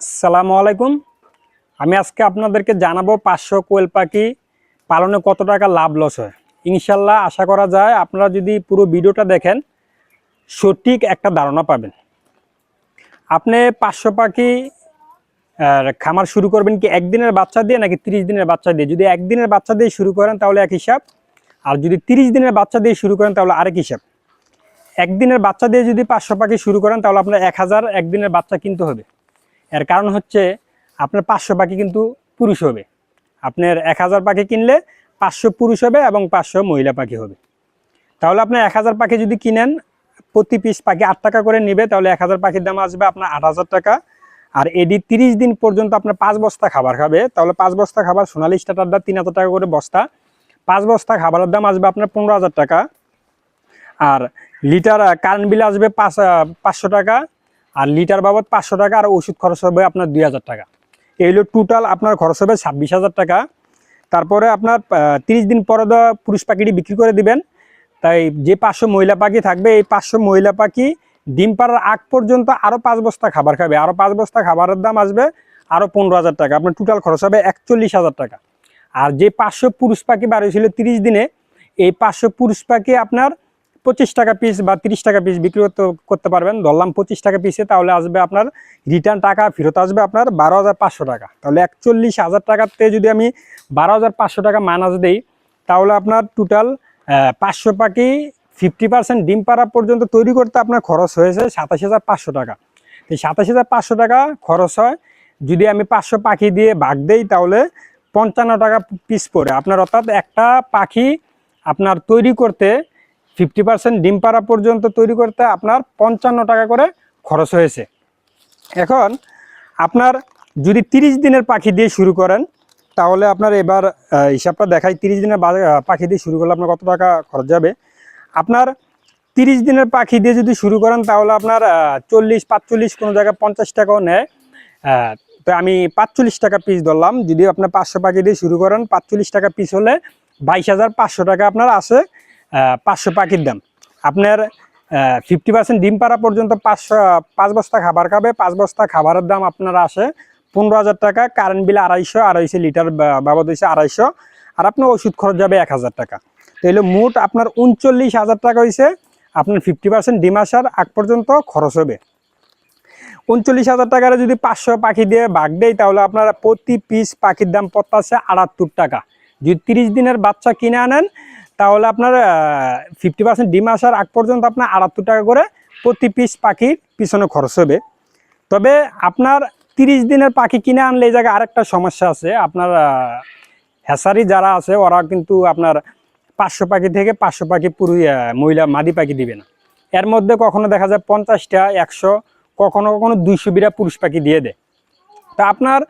আসসালামু আলাইকুম। আমি আজকে আপনাদেরকে জানাব পাঁচশো কোয়েল পাখি পালনে কত টাকা লাভ লস হয়। ইনশাল্লাহ আশা করা যায় আপনারা যদি পুরো ভিডিওটা দেখেন, সঠিক একটা ধারণা পাবেন। আপনি পাঁচশো পাখি খামার শুরু করবেন কি একদিনের বাচ্চা দিয়ে নাকি তিরিশ দিনের বাচ্চা দিয়ে? যদি একদিনের বাচ্চা দিয়ে শুরু করেন তাহলে এক হিসাব, আর যদি তিরিশ দিনের বাচ্চা দিয়ে শুরু করেন তাহলে আরেক হিসাব। একদিনের বাচ্চা দিয়ে যদি পাঁচশো পাখি শুরু করেন তাহলে আপনার এক হাজার একদিনের বাচ্চা কিনতে হবে। এর কারণ হচ্ছে আপনার পাঁচশো পাখি কিন্তু পুরুষ হবে। আপনার এক হাজার পাখি কিনলে পাঁচশো পুরুষ হবে এবং পাঁচশো মহিলা পাখি হবে। তাহলে আপনার এক হাজার পাখি যদি কিনেন, প্রতি পিস পাখি আট টাকা করে নেবে, তাহলে এক হাজার পাখির দাম আসবে আপনার আট হাজার টাকা। আর এডি তিরিশ দিন পর্যন্ত আপনার পাঁচ বস্তা খাবার খাবে, তাহলে পাঁচ বস্তা খাবার, সোনালি স্টার্টার দাম তিন হাজার টাকা করে বস্তা। পাঁচ বস্তা খাবারের দাম আসবে আপনার পনেরো হাজার টাকা। আর লিটার কারেন্ট বিল আসবে পাঁচ পাঁচশো টাকা। আর লিটার বাবদ পাঁচশো টাকা আর ওষুধ খরচ হবে আপনার দুই হাজার টাকা। এই হলো টোটাল আপনার খরচ হবে ছাব্বিশ হাজার টাকা। তারপরে আপনার তিরিশ দিন পরে তো পুরুষ পাখিটি বিক্রি করে দিবেন। তাই যে পাঁচশো মহিলা পাখি থাকবে, এই পাঁচশো মহিলা পাখি ডিম পাড়ার আগ পর্যন্ত আরও পাঁচ বস্তা খাবার খাবে। আরও পাঁচ বস্তা খাবারের দাম আসবে আরও পনেরো হাজার টাকা। আপনার টোটাল খরচ হবে একচল্লিশ হাজার টাকা। আর যে পাঁচশো পুরুষ পাখি বার হয়েছিল তিরিশ দিনে, এই পাঁচশো পুরুষ পাখি আপনার পঁচিশ টাকা পিস বা তিরিশ টাকা পিস বিক্রি করতে করতে পারবেন। ধরলাম পঁচিশ টাকা পিসে তাহলে আসবে আপনার রিটার্ন টাকা, ফেরত আসবে আপনার বারো হাজার পাঁচশো টাকা। তাহলে একচল্লিশ হাজার টাকাতে যদি আমি বারো হাজার পাঁচশো টাকা মাইনাস দিই, তাহলে আপনার টোটাল পাঁচশো পাখি ফিফটি পার্সেন্ট ডিম পাড়া পর্যন্ত তৈরি করতে আপনার খরচ হয়েছে সাতাশ হাজার পাঁচশো টাকা। এই সাতাশ হাজার পাঁচশো টাকা খরচ হয়, যদি আমি পাঁচশো পাখি দিয়ে ভাগ দেই, তাহলে পঞ্চান্ন টাকা পিস পড়ে। আপনার অর্থাৎ একটা পাখি আপনার তৈরি করতে ফিফটি পার্সেন্ট ডিম পাড়া পর্যন্ত তৈরি করতে আপনার পঞ্চান্ন টাকা করে খরচ হয়েছে। এখন আপনার যদি তিরিশ দিনের পাখি দিয়ে শুরু করেন, তাহলে আপনার এবার হিসাবটা দেখাই, তিরিশ দিনের বা- পাখি দিয়ে শুরু করলে আপনার কত টাকা খরচ যাবে? আপনার তিরিশ দিনের পাখি দিয়ে যদি শুরু করেন, তাহলে আপনার চল্লিশ, পাঁচচল্লিশ কোনো জায়গায় পঞ্চাশ টাকাও নেয়। তো আমি পাঁচচল্লিশ টাকা পিস ধরলাম, যদি আপনার পাঁচশো পাখি দিয়ে শুরু করেন, পাঁচচল্লিশ টাকা পিস হলে বাইশ হাজার পাঁচশো টাকা আপনার আছে। পাঁচশো পাখির দাম। আপনার ফিফটি পার্সেন্ট ডিম পাড়া পর্যন্ত পাঁচশো, পাঁচ বস্তা খাবার খাবে, পাঁচ বস্তা খাবারের দাম আপনার আসে পনেরো হাজার টাকা কারেন্ট বিল আড়াইশো আড়াইশো লিটার বাবদ হয়েছে আড়াইশো, আর আপনার ওষুধ খরচ যাবে এক হাজার টাকা। তাহলে মোট আপনার উনচল্লিশ হাজার টাকা হয়েছে আপনার ফিফটি পার্সেন্ট ডিম আসার আগ পর্যন্ত খরচ হবে। উনচল্লিশ হাজার টাকার যদি পাঁচশো পাখি দিয়ে ভাগ দেয়, তাহলে আপনার প্রতি পিস পাখির দাম পড়তেছে আটাত্তর টাকা। যদি তিরিশ দিনের বাচ্চা কিনে আনেন তাহলে আপনার ফিফটি পার্সেন্ট ডিম আসার আগ পর্যন্ত আপনার আটাত্তর টাকা করে প্রতি পিস পাখির পিছনে খরচ হবে। তবে আপনার তিরিশ দিনের পাখি কিনে আনলে এই জায়গায় আরেকটা সমস্যা আছে। আপনার হ্যাসারি যারা আছে ওরা কিন্তু আপনার পাঁচশো পাখি থেকে পাঁচশো পাখি পুরো মহিলা মাদি পাখি দিবে না। এর মধ্যে কখনো দেখা যায় পঞ্চাশটা, একশো, কখনো কখনো দুইশো বিরা পুরুষ পাখি দিয়ে দেয়। তা আপনার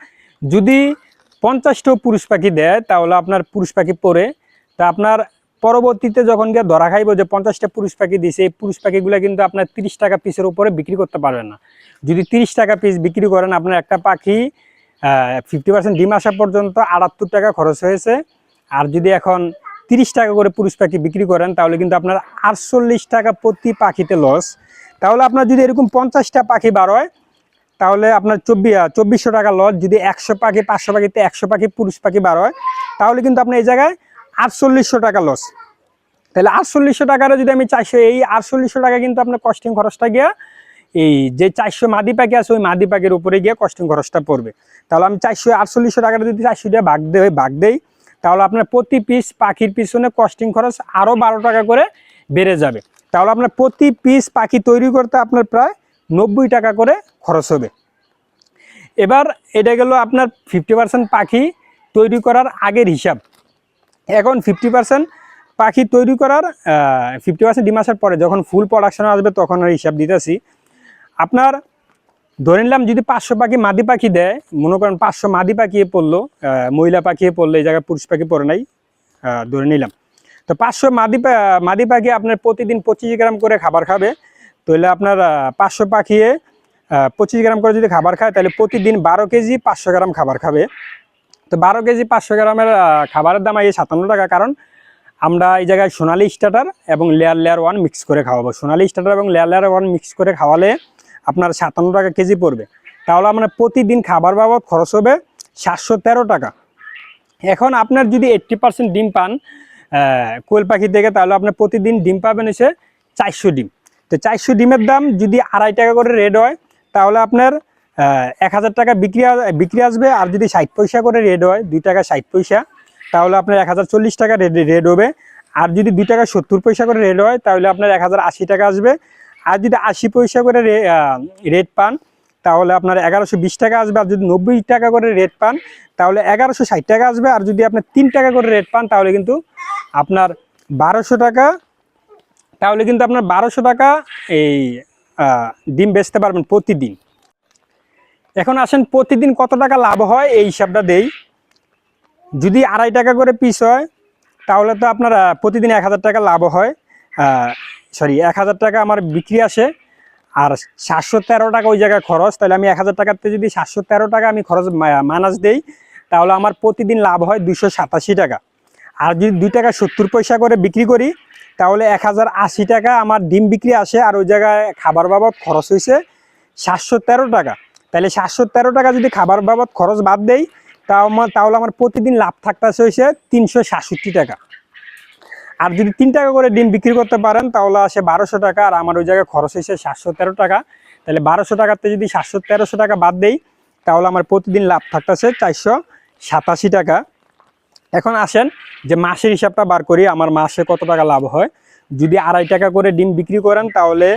যদি পঞ্চাশটাও পুরুষ পাখি দেয়, তাহলে আপনার পুরুষ পাখি পরে, তা আপনার পরবর্তীতে যখন গিয়ে ধরা খাইব যে পঞ্চাশটা পুরুষ পাখি দিছে, এই পুরুষ পাখিগুলো কিন্তু আপনার তিরিশ টাকা পিসের উপরে বিক্রি করতে পারবেন না। যদি তিরিশ টাকা পিস বিক্রি করেন, আপনার একটা পাখি ফিফটি পার্সেন্ট ডিম আসা পর্যন্ত আটাত্তর টাকা খরচ হয়েছে। আর যদি এখন তিরিশ টাকা করে পুরুষ পাখি বিক্রি করেন, তাহলে কিন্তু আপনার আটচল্লিশ টাকা প্রতি পাখিতে লস তাহলে আপনার যদি এরকম পঞ্চাশটা পাখি বার হয়, তাহলে আপনার চব্বিশ চব্বিশশো টাকা লস যদি একশো পাখি, পাঁচশো পাখিতে একশো পাখি পুরুষ পাখি বার হয়, তাহলে কিন্তু আপনার এই জায়গায় আটচল্লিশশো টাকা লস তাহলে আটচল্লিশশো টাকার যদি আমি চারশো, এই আটচল্লিশশো টাকা কিন্তু আপনার কস্টিং খরচটা গিয়া, এই যে চারশো মাদি পাখি আছে, ওই মাদি পাখির উপরে গিয়ে কস্টিং খরচটা পড়বে। তাহলে আমি চারশো, আটচল্লিশশো টাকাটা যদি চারশো টাকা ভাগ দেয় ভাগ দেই, তাহলে আপনার প্রতি পিস পাখির পিছনে কস্টিং খরচ আরও বারো টাকা করে বেড়ে যাবে। তাহলে আপনার প্রতি পিস পাখি তৈরি করতে আপনার প্রায় নব্বই টাকা করে খরচ হবে। এবার এটা গেল আপনার ফিফটি পাখি তৈরি করার আগের হিসাব। এখন ফিফটি পার্সেন্ট পাখি তৈরি করার ফিফটি পার্সেন্ট ডিম আসার পরে যখন ফুল প্রোডাকশন আসবে তখন আর হিসাব দিতেছি। আপনার ধরে নিলাম যদি পাঁচশো পাখি মাদি পাখি দেয়, মনে করেন পাঁচশো মাদি পাখি পড়ল মহিলা পাখি পড়ল, এই জায়গায় পুরুষ পাখি পড়ে নাই ধরে নিলাম। তো পাঁচশো মাদি মাদি পাখি আপনার প্রতিদিন পঁচিশ গ্রাম করে খাবার খাবে, তাহলে আপনার পাঁচশো পাখিয়ে পঁচিশ গ্রাম করে যদি খাবার খায়, তাহলে প্রতিদিন বারো কেজি পাঁচশো গ্রাম খাবার খাবে। তো বারো কেজি পাঁচশো গ্রামের খাবারের দাম এই সাতান্ন টাকা, কারণ আমরা এই জায়গায় সোনালি স্টার্টার এবং লেয়ার লেয়ার ওয়ান মিক্স করে খাওয়াবো। সোনালি স্টার্টার এবং লেয়ার লেয়ার ওয়ান মিক্স করে খাওয়ালে আপনার সাতান্ন টাকা কেজি পড়বে। তাহলে আপনার প্রতিদিন খাবার বাবদ খরচ হবে সাতশো তেরো টাকা। এখন আপনার যদি এইট্টি পার্সেন্ট ডিম পান কোয়েল পাখি থেকে, তাহলে আপনার প্রতিদিন ডিম পাবেন এসে চারশো ডিম। তো চারশো ডিমের দাম যদি আড়াই টাকা করে রেড হয়, তাহলে আপনার এক হাজার টাকা বিক্রি বিক্রি আসবে, আর যদি ষাট পয়সা করে রেড হয়, দুই টাকা ষাট পয়সা, তাহলে আপনার এক হাজার চল্লিশ টাকা রেড রেড হবে। আর যদি দুই টাকা সত্তর পয়সা করে রেড হয়, তাহলে আপনার এক হাজার আশি টাকা আসবে। আর যদি আশি পয়সা করে রেট পান, তাহলে আপনার এগারোশো বিশ টাকা আসবে। আর যদি নব্বই টাকা করে রেট পান, তাহলে এগারোশো ষাট টাকা আসবে। আর যদি আপনার তিন টাকা করে রেট পান, তাহলে কিন্তু আপনার বারোশো টাকা, তাহলে কিন্তু আপনার বারোশো টাকা এই ডিম বেচতে পারবেন প্রতিদিন। এখন আসেন প্রতিদিন কত টাকা লাভ হয়? এই হিসাবটা দেই। যদি আড়াই টাকা করে পিস হয়, তাহলে তো আপনার প্রতিদিন এক হাজার টাকা লাভ হয়। সরি এক হাজার টাকা আমার বিক্রি আসে। আর সাতশো তেরো টাকা ওই জায়গায় খরচ, তাহলে আমি এক হাজার টাকাতে যদি সাতশো তেরো টাকা আমি খরচ মানাস দেই, তাহলে আমার প্রতিদিন লাভ হয় দুশো সাতাশি টাকা। আর যদি দুই টাকা সত্তর পয়সা করে বিক্রি করি, তাহলে এক হাজার আশি টাকা আমার ডিম বিক্রি আসে। আর ওই জায়গায় খাবার বাবদ খরচ হয়েছে সাতশো তেরো টাকা। তাহলে সাতশো তেরো টাকা যদি খাবার বাবদ খরচ বাদ দেই, তাও আমার তাহলে আমার প্রতিদিন লাভ থাকতেছে হয়েছে তিনশো সাতষট্টি টাকা। আর যদি তিন টাকা করে ডিম বিক্রি করতে পারেন, তাহলে আসে বারোশো টাকা, আর আমার ওই জায়গায় খরচ হয়েছে সাতশো তেরো টাকা। তাহলে বারোশো টাকাতে যদি সাতশো তেরোশো টাকা বাদ দেই, তাহলে আমার প্রতিদিন লাভ থাকতেছে চারশো সাতাশি টাকা। এখন আসেন যে মাসের হিসাবটা বার করি, আমার মাসে কত টাকা লাভ হয়। যদি আড়াই টাকা করে ডিম বিক্রি করেন, তাহলে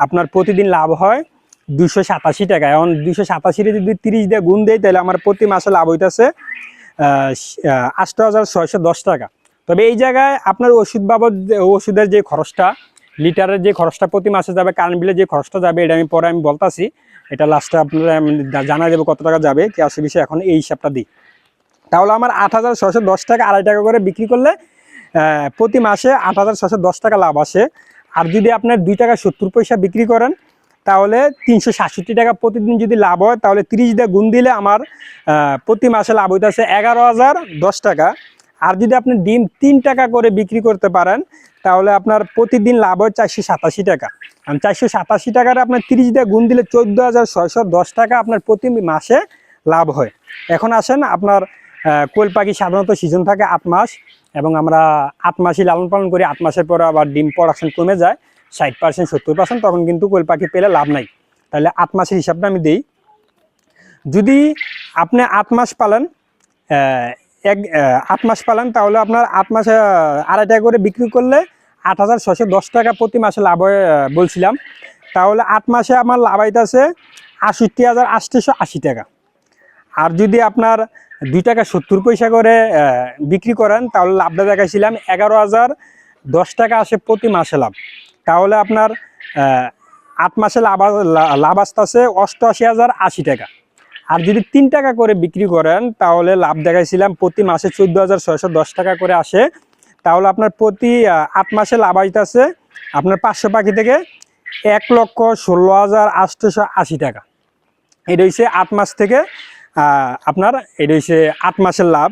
আপনার প্রতিদিন লাভ হয় দুশো সাতাশি টাকা। এখন দুশো সাতাশিরে যদি তিরিশ দিয়ে গুণ দেয় তাহলে আমার প্রতি মাসে লাভ হইতেছে আষ্ট হাজার দশ টাকা। তবে এই জায়গায় আপনার ওষুধ বাবদ ওষুধের যে খরচটা, লিটারের যে খরচটা প্রতি মাসে যাবে, কারেন্ট বিলের যে খরচটা যাবে, এটা আমি পরে আমি বলতাছি। এটা লাস্টে আপনারা জানা দেবো কত টাকা যাবে, কি আসে বিষয়ে এখন এই হিসাবটা দিই। তাহলে আমার আট হাজার ছশো দশ টাকা আড়াই টাকা করে বিক্রি করলে প্রতি মাসে আট হাজার ছশো দশ টাকা লাভ আসে। আর যদি আপনার দুই টাকা সত্তর পয়সা বিক্রি করেন তাহলে তিনশো সাতষট্টি টাকা প্রতিদিন যদি লাভ হয়, তাহলে তিরিশ দিয়ে গুণ দিলে আমার প্রতি মাসে লাভ হইতেছে এগারো হাজার দশ টাকা। আর যদি আপনি ডিম তিন টাকা করে বিক্রি করতে পারেন, তাহলে আপনার প্রতিদিন লাভ হয় চারশো সাতাশি টাকা। আর চারশো সাতাশি টাকার আপনার তিরিশ দিয়ে গুণ দিলে চোদ্দ হাজার ছয়শো দশ টাকা আপনার প্রতি মাসে লাভ হয়। এখন আসেন আপনার কোয়েল পাখি সাধারণত সিজন থাকে আট মাস এবং আমরা আট মাসই লালন পালন করি। আট মাসের পরে আবার ডিম প্রোডাকশন কমে যায়। ষাট পার্সেন্ট, সত্তর পার্সেন্ট, তখন কিন্তু কোয়েল পাখি পেলে লাভ নাই। তাহলে আট মাসের হিসাবটা আমি দিই। যদি আপনি আট মাস পালেন এক আট মাস পালেন, তাহলে আপনার আট মাসে আড়াই টাকা করে বিক্রি করলে আট হাজার ছশো দশ টাকা প্রতি মাসে লাভ বলছিলাম। তাহলে আট মাসে আমার লাভ আইতাছে আষট্টি হাজার আটশোশো আশি টাকা। আর যদি আপনার দুই টাকা সত্তর পয়সা করে বিক্রি করেন, তাহলে লাভটা দেখাইছিলাম এগারো হাজার দশ টাকা আসে প্রতি মাসে লাভ। তাহলে আপনার আট মাসে লাভ লাভ আসতেছে অষ্টআশি হাজার আশি টাকা। আর যদি তিন টাকা করে বিক্রি করেন, তাহলে লাভ দেখাইছিলাম প্রতি মাসে চোদ্দ হাজার ছয়শো দশ টাকা করে আসে। তাহলে আপনার প্রতি আট মাসে লাভ আইতাছে আপনার পাঁচশো পাখি থেকে এক লক্ষ ষোলো হাজার আটশোশো আশি টাকা। এটা হচ্ছে আট মাস থেকে আপনার, এটা হচ্ছে আট মাসের লাভ।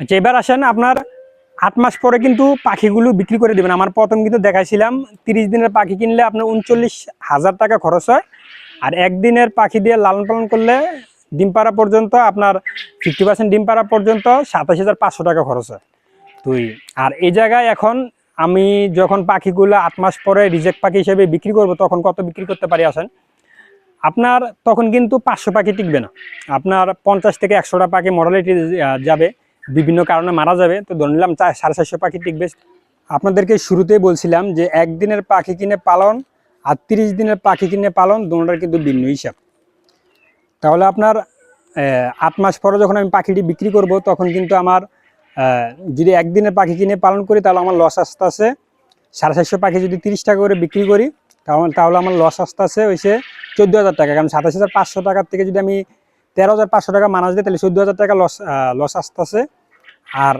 আচ্ছা এবার আসেন আপনার আট মাস পরে কিন্তু পাখিগুলো বিক্রি করে দেবেন। আমার প্রথম কিন্তু দেখাইছিলাম, তিরিশ দিনের পাখি কিনলে আপনার উনচল্লিশ হাজার টাকা খরচ হয়। আর একদিনের পাখি দিয়ে লালন পালন করলে ডিম পাড়া পর্যন্ত আপনার ফিফটি পার্সেন্ট ডিম পাড়া পর্যন্ত সাতাশ হাজার পাঁচশো টাকা খরচ হয়। তুই, আর এই জায়গায় এখন আমি যখন পাখিগুলো আট মাস পরে রিজেক্ট পাখি হিসেবে বিক্রি করব, তখন কত বিক্রি করতে পারি আসেন? আপনার তখন কিন্তু পাঁচশো পাখি টিকবে না। আপনার পঞ্চাশ থেকে একশোটা পাখি মডালিটি যাবে। বিভিন্ন কারণে মারা যাবে। তো ধরে নিলাম সাড়ে চারশো পাখি টিকবে। আপনাদেরকে শুরুতেই বলছিলাম যে একদিনের পাখি কিনে পালন আর তিরিশ দিনের পাখি কিনে পালন দুটার কিন্তু ভিন্ন হিসাব। তাহলে আপনার আট মাস পরে যখন আমি পাখিটি বিক্রি করব, তখন কিন্তু আমার যদি একদিনের পাখি কিনে পালন করি, তাহলে আমার লস আসতে আছে। সাড়ে চারশো পাখি যদি তিরিশ টাকা করে বিক্রি করি, তাহলে তাহলে আমার লস আসতে আছে হয়েছে চোদ্দ হাজার টাকা। কারণ সাতাশ হাজার পাঁচশো টাকার থেকে যদি আমি তেরো হাজার পাঁচশো টাকা মানাস দিই তাহলে চোদ্দ হাজার টাকা লস লস আসতেছে আর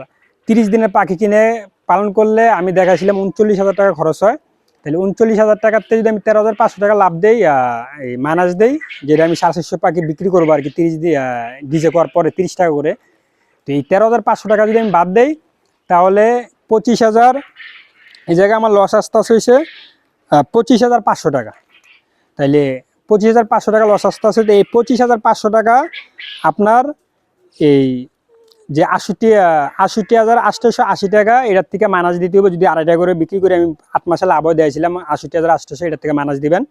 তিরিশ দিনের পাখি কিনে পালন করলে আমি দেখাইছিলাম উনচল্লিশ হাজার টাকা খরচ হয়। তাহলে উনচল্লিশ হাজার টাকাতে যদি আমি তেরো হাজার পাঁচশো টাকা লাভ দেই এই মাইনাস দেই, যেটা আমি সাড়ে চারশো পাখি বিক্রি করব আর কি তিরিশ ডিজে করার পরে তিরিশ টাকা করে। তো এই তেরো হাজার পাঁচশো টাকা যদি আমি বাদ দেই, তাহলে পঁচিশ হাজার, এই জায়গায় আমার লস আসতে হয়েছে পঁচিশ হাজার পাঁচশো টাকা। তাইলে পঁচিশ হাজার পাঁচশো টাকা লস আসতে আছে এই পঁচিশ হাজার পাঁচশো টাকা আপনার এই যে আষট্টি আষট্টি হাজার আটশোশো আশি টাকা, এটার থেকে মানাজ দিতে হবে। যদি আড়াই টাকা করে বিক্রি করে, আমি আট মাসে লাভও দিয়েছিলাম আষট্টি হাজার আটশোশো এটার থেকে মানাজ দিবেন।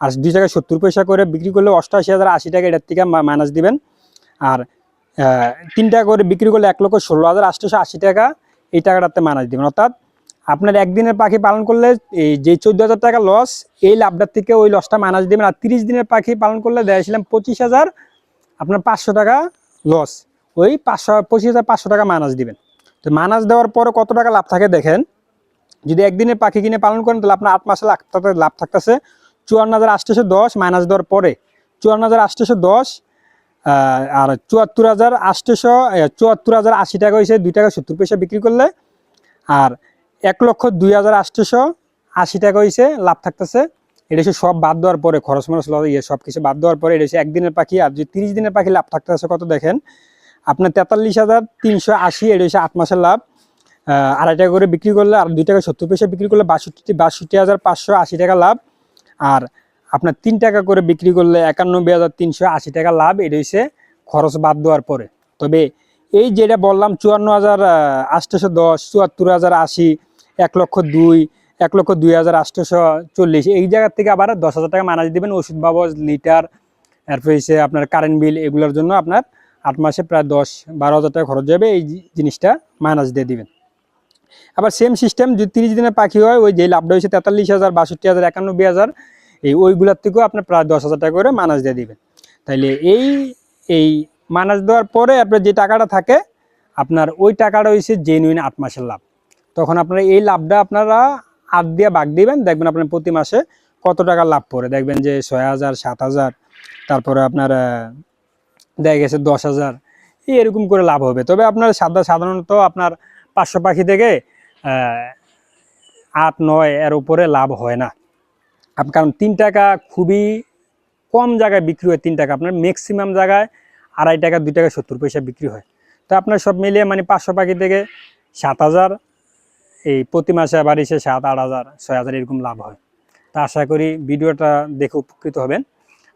আর দুই টাকা সত্তর পয়সা করে বিক্রি করলে অষ্টআশি হাজার আশি টাকা এটার থেকে মা- মাইনাস দিবেন। আর তিন টাকা করে বিক্রি করলে এক লক্ষ ষোলো হাজার আটশোশো আশি টাকা, এই টাকাটাতে মাইনাস দিবেন। অর্থাৎ আপনার একদিনের পাখি পালন করলে এই যে চোদ্দ হাজার টাকা লস এই লাভটার থেকে ওই লসটা মাইনাস দিবেন। আর তিরিশ দিনের পাখি পালন করলে দিয়েছিলাম পঁচিশ হাজার, আপনার পাঁচশো টাকা লস ওই পাঁচশো, পঁচিশ হাজার পাঁচশো টাকা মাইনাস দিবেন। তো মাইনাস দেওয়ার পরে কত টাকা লাভ থাকে দেখেন। যদি একদিনের পাখি কিনে পালন করেন, তাহলে আপনার আট মাসে লাখ লাভ থাকতেছে চুয়ান্ন হাজার আটশোশো দশ মাইনাস দেওয়ার পরে। চুয়ান্ন হাজার আটশোশো দশ আর চুয়াত্তর হাজার আটশোশো চুয়াত্তর হাজার আশি টাকা হয়েছে দুই টাকা সত্তর পয়সা বিক্রি করলে। আর এক লক্ষ দুই হাজার আটশোশো আশি টাকা হয়েছে লাভ থাকতেছে। এটা হচ্ছে সব বাদ দেওয়ার পরে, খরচ মরচ ইয়ে সব কিছু বাদ দেওয়ার পরে, এটা হচ্ছে একদিনের পাখি, আর যদি তিরিশ দিনের পাখি লাভ থাকতেছে, কত দেখেন? আপনার তেতাল্লিশ হাজার তিনশো আশি, এটা হচ্ছে আট মাসের লাভ। আড়াই টাকা করে বিক্রি করলে আর দুই টাকা সত্তর পয়সা বিক্রি করলে বাষট্টি বাষট্টি হাজার পাঁচশো আশি টাকা লাভ। আর আপনার তিন টাকা করে বিক্রি করলে একানব্বই হাজার তিনশো আশি টাকা লাভ, এটা হচ্ছে খরচ বাদ দেওয়ার পরে। তবে এই যেটা বললাম, চুয়ান্ন হাজার আটশোশো দশ, চুয়াত্তর হাজার আশি, এক লক্ষ দুই, এক লক্ষ দুই হাজার আটশোশো চল্লিশ, এই জায়গার থেকে আবার দশ হাজার টাকা মানাজ দিবেন। ওষুধ বাবদ লিটার এরপর হচ্ছে আপনার কারেন্ট বিল, এগুলোর জন্য আপনার আট মাসে প্রায় দশ বারো হাজার টাকা খরচ যাবে, এই জিনিসটা মাইনাস দিয়ে দিবেন। আবার সেম সিস্টেম যদি তিরিশ দিনের পাখি হয়, ওই যে লাভটা হয়েছে তেতাল্লিশ হাজার, বাষট্টি হাজার, একানব্বই হাজার, এই ওইগুলোর থেকেও আপনার প্রায় দশ হাজার টাকা করে মানাজ দিয়ে দিবেন। তাইলে এই এই মানাজ দেওয়ার পরে আপনার যে টাকাটা থাকে, আপনার ওই টাকাটা হয়েছে জেনুইন আট মাসের লাভ। তখন আপনারা এই লাভটা আপনারা আট দিয়ে বাগ দিবেন, দেখবেন আপনার প্রতি মাসে কত টাকা লাভ পড়ে। দেখবেন যে ছয় হাজার, সাত হাজার, তারপরে আপনার দেখা গেছে দশ হাজার। এই এরকম করে লাভ হবে। তবে আপনার সাদা সাধারণত আপনার পাঁচশো পাখি থেকে আট, নয় এর উপরে লাভ হয় না। কারণ তিন টাকা খুবই কম জায়গায় বিক্রি হয় তিন টাকা। আপনার ম্যাক্সিমাম জায়গায় আড়াই টাকা, দুই টাকা, সত্তর পয়সা বিক্রি হয়। তো আপনার সব মিলিয়ে মানে পাঁচশো পাখি থেকে সাত হাজার, এই প্রতি মাসে আবার এসে সাত, আট হাজার, ছয় হাজার এরকম লাভ হয়। তা আশা করি ভিডিওটা দেখে উপকৃত হবেন।